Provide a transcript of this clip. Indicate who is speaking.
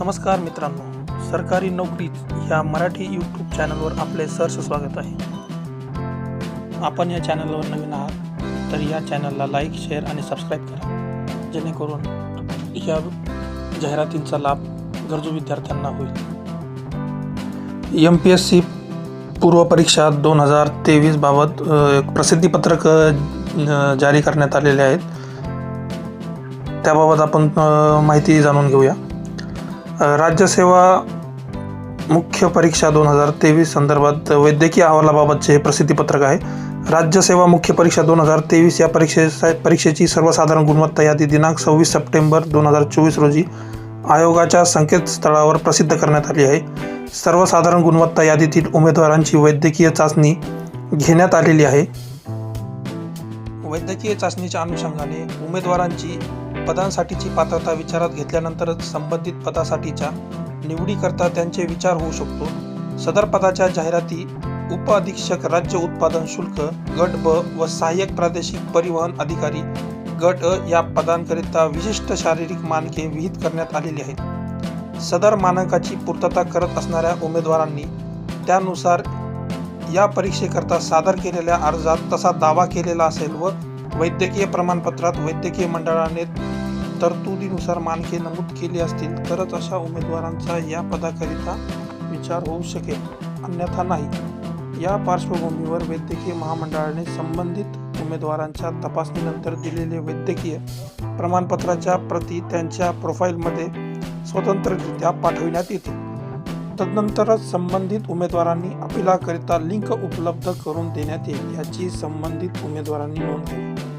Speaker 1: नमस्कार मित्रांनो सरकारी नोकरीत ह्या मराठी यूट्यूब चॅनलवर आपले सहर्ष स्वागत आहे. आपण या चॅनलवर नवीन आहात तर या चॅनलला लाईक शेअर आणि सबस्क्राईब करा. जेणेकरून या जाहिरातींचा लाभ गरजू विद्यार्थ्यांना होईल. एम पी एस सी पूर्वपरीक्षा दोन हजार तेवीसबाबत एक प्रसिद्धीपत्रक जारी करण्यात आलेले आहेत. त्याबाबत आपण माहिती जाणून घेऊया. राज्यसेवा मुख्य परीक्षा दोन हजार तेवीस संदर्भात वैद्यकीय अहवालाबाबतचे हे प्रसिद्धीपत्रक आहे. राज्यसेवा मुख्य परीक्षा दोन हजार तेवीस या परीक्षे परीक्षेची सर्वसाधारण गुणवत्ता यादी दिनांक सव्वीस सप्टेंबर दोन हजार चोवीस रोजी आयोगाच्या संकेतस्थळावर प्रसिद्ध करण्यात आली आहे. सर्वसाधारण गुणवत्ता यादीतील उमेदवारांची वैद्यकीय चाचणी घेण्यात आलेली आहे. वैद्यकीय चाचणीच्या अनुषंगाने उमेदवारांची पदांसाठीची पात्रता विचारात घेतल्यानंतरच संबंधित पदासाठीच्या निवडीकरता त्यांचे विचार होऊ शकतो. सदर पदाच्या जाहिराती उप अधीक्षक राज्य उत्पादन शुल्क गट ब व सहाय्यक प्रादेशिक परिवहन अधिकारी गट अ या पदांकरिता विशिष्ट शारीरिक मानके विहित करण्यात आलेली आहेत. सदर मानकाची पूर्तता करत असणाऱ्या उमेदवारांनी त्यानुसार या परीक्षेकरता सादर केलेल्या अर्जात तसा दावा केलेला असेल व वैद्यकीय प्रमाणपत्रात वैद्यकीय मंडळाने तरतुदीनुसार मानके नमूद केली असतील तरच अशा उमेदवारांचा या पदाकरिता विचार होऊ शकेल. अन्यथा नाही. या पार्श्वभूमीवर वैद्यकीय महामंडळाने संबंधित उमेदवारांच्या तपासणीनंतर दिलेले वैद्यकीय प्रमाणपत्राच्या प्रती त्यांच्या प्रोफाईलमध्ये स्वतंत्ररित्या पाठविण्यात येतील. तदनंतरच संबंधित उमेदवारांनी अपिलाकरिता लिंक उपलब्ध करून देण्यात येईल याची संबंधित उमेदवारांनी नोंद घ्यावी